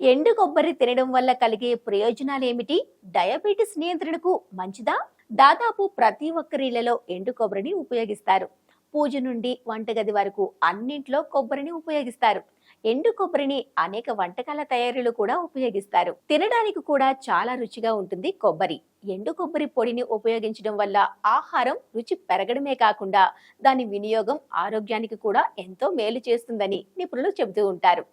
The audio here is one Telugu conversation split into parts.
ఎండు కొబ్బరి తినడం వల్ల కలిగే ప్రయోజనాలు ఏమిటి డయాబెటిస్ నియంత్రణకు మంచిదా? దాదాపు ప్రతి ఒక్కరిళ్ళలో ఎండు కొబ్బరిని ఉపయోగిస్తారు. పూజ నుండి వంటగది వరకు అన్నింట్లో కొబ్బరిని ఉపయోగిస్తారు. ఎండు కొబ్బరిని అనేక వంటకాల తయారీలో కూడా ఉపయోగిస్తారు. తినడానికి కూడా చాలా రుచిగా ఉంటుంది కొబ్బరి. ఎండు కొబ్బరి పొడిని ఉపయోగించడం వల్ల ఆహారం రుచి పెరగడమే కాకుండా దాని వినియోగం ఆరోగ్యానికి కూడా ఎంతో మేలు చేస్తుందని నిపుణులు చెబుతూ ఉంటారు.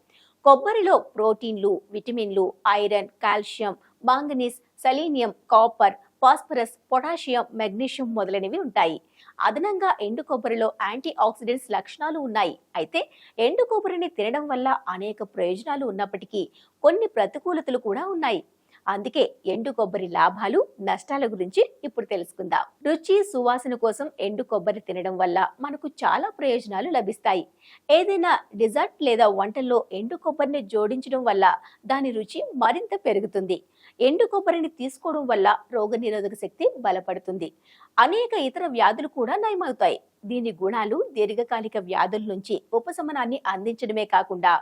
కొబ్బరిలో ప్రోటీన్లు విటమిన్లు iron calcium manganese selenium copper phosphorus potassium magnesium మొదలైనవి ఉంటాయి. అదనంగా ఎండు కొబ్బరిలో యాంటీ ఆక్సిడెంట్స్ లక్షణాలు ఉన్నాయి. అయితే ఎండు కొబ్బరిని తినడం వల్ల అనేక ప్రయోజనాలు ఉన్నప్పటికీ కొన్ని ప్రతికూలతలు కూడా ఉన్నాయి. అందుకే ఎండు కొబ్బరి లాభాలు నష్టాల గురించి ఇప్పుడు తెలుసుకుందాం. రుచి సువాసన కోసం ఎండు కొబ్బరి తినడం వల్ల మనకు చాలా ప్రయోజనాలు లభిస్తాయి. ఏదైనా డిజర్ట్ లేదా వంటల్లో ఎండు కొబ్బరిని జోడించడం వల్ల దాని రుచి మరింత పెరుగుతుంది. ఎండు కొబ్బరిని తీసుకోవడం వల్ల రోగనిరోధక శక్తి బలపడుతుంది. అనేక ఇతర వ్యాధులు కూడా నయమవుతాయి. దీని గుణాలు దీర్ఘకాలిక వ్యాధుల నుంచి ఉపశమనాన్ని అందించడమే కాకుండా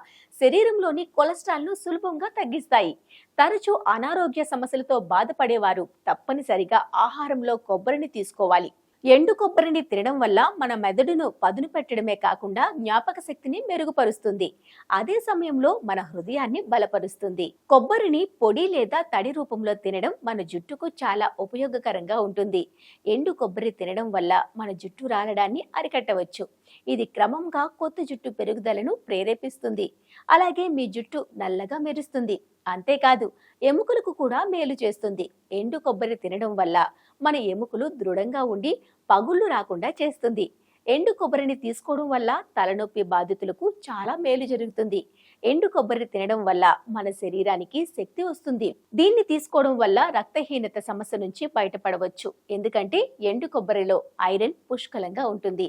శరీరంలోని కొలెస్ట్రాల్ను సులభంగా తగ్గిస్తాయి. తరచూ అనారోగ్య సమస్యలతో బాధపడేవారు తప్పనిసరిగా ఆహారంలో కొబ్బరిని తీసుకోవాలి. ఎండు కొబ్బరిని తినడం వల్ల మన మెదడును పదును పెట్టడమే కాకుండా జ్ఞాపక శక్తిని మెరుగుపరుస్తుంది. అదే సమయంలో మన హృదయాన్ని బలపరుస్తుంది. కొబ్బరిని పొడి లేదా తడి రూపంలో తినడం మన జుట్టుకు చాలా ఉపయోగకరంగా ఉంటుంది. ఎండు కొబ్బరి తినడం వల్ల మన జుట్టు రాలడాన్ని అరికట్టవచ్చు. ఇది క్రమంగా కొత్త జుట్టు పెరుగుదలను ప్రేరేపిస్తుంది. అలాగే మీ జుట్టు నల్లగా మెరుస్తుంది. అంతేకాదు ఎముకలకు కూడా మేలు చేస్తుంది. ఎండు కొబ్బరి తినడం వల్ల మన ఎముకలు దృఢంగా ఉండి పగుళ్ళు రాకుండా చేస్తుంది. ఎండు కొబ్బరిని తీసుకోవడం వల్ల తలనొప్పి బాధితులకు చాలా మేలు జరుగుతుంది. ఎండు కొబ్బరి తినడం వల్ల మన శరీరానికి శక్తి వస్తుంది. దీన్ని తీసుకోవడం వల్ల రక్తహీనత సమస్య నుంచి బయటపడవచ్చు. ఎందుకంటే ఎండు కొబ్బరిలో ఐరన్ పుష్కలంగా ఉంటుంది.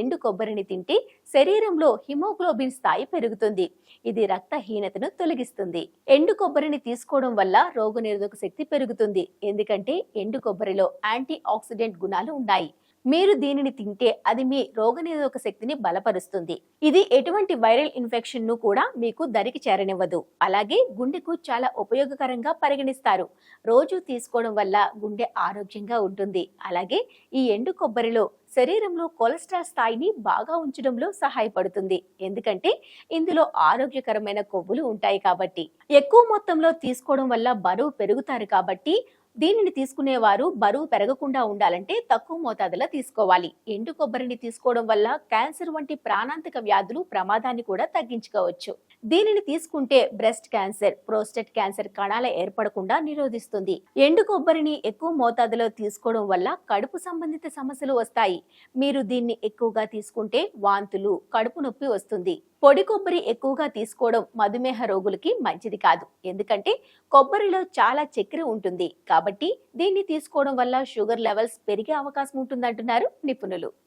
ఎండు కొబ్బరిని తింటే శరీరంలో హిమోగ్లోబిన్ స్థాయి పెరుగుతుంది. ఇది రక్తహీనతను తొలగిస్తుంది. ఎండు కొబ్బరిని తీసుకోవడం వల్ల రోగనిరోధక శక్తి పెరుగుతుంది. ఎందుకంటే ఎండు కొబ్బరిలో యాంటీ ఆక్సిడెంట్ గుణాలు ఉన్నాయి. మీరు దీనిని తింటే అది మీ రోగనిరోధక శక్తిని బలపరుస్తుంది. ఇది ఎటువంటి వైరల్ ఇన్ఫెక్షన్ను కూడా మీకు దరికి చేరనివ్వదు. అలాగే గుండెకు చాలా ఉపయోగకరంగా పరిగణిస్తారు. రోజు తీసుకోవడం వల్ల గుండె ఆరోగ్యంగా ఉంటుంది. అలాగే ఈ ఎండు కొబ్బరిలో శరీరంలో కొలెస్ట్రాల్ స్థాయిని బాగా ఉంచడంలో సహాయపడుతుంది. ఎందుకంటే ఇందులో ఆరోగ్యకరమైన కొవ్వులు ఉంటాయి కాబట్టి. ఎక్కువ మొత్తంలో తీసుకోవడం వల్ల బరువు పెరుగుతారు కాబట్టి దీనిని తీసుకునేవారు బరువు పెరగకుండా ఉండాలంటే తక్కువ మోతాదులో తీసుకోవాలి. ఎండు కొబ్బరిని తీసుకోవడం వల్ల క్యాన్సర్ వంటి ప్రాణాంతక వ్యాధులు ప్రమాదాన్ని కూడా తగ్గించుకోవచ్చు. దీనిని తీసుకుంటే బ్రెస్ట్ క్యాన్సర్ ప్రోస్టేట్ క్యాన్సర్ కణాల ఏర్పడకుండా నిరోధిస్తుంది. ఎండు కొబ్బరిని ఎక్కువ మోతాదులో తీసుకోవడం వల్ల కడుపు సంబంధిత సమస్యలు వస్తాయి. మీరు దీన్ని ఎక్కువగా తీసుకుంటే వాంతులు కడుపు నొప్పి వస్తుంది. పొడి కొబ్బరి ఎక్కువగా తీసుకోవడం మధుమేహ రోగులకి మంచిది కాదు. ఎందుకంటే కొబ్బరిలో చాలా చక్కెర ఉంటుంది. కాబట్టి దీన్ని తీసుకోవడం వల్ల షుగర్ లెవెల్స్ పెరిగే అవకాశం ఉంటుందంటున్నారు నిపుణులు.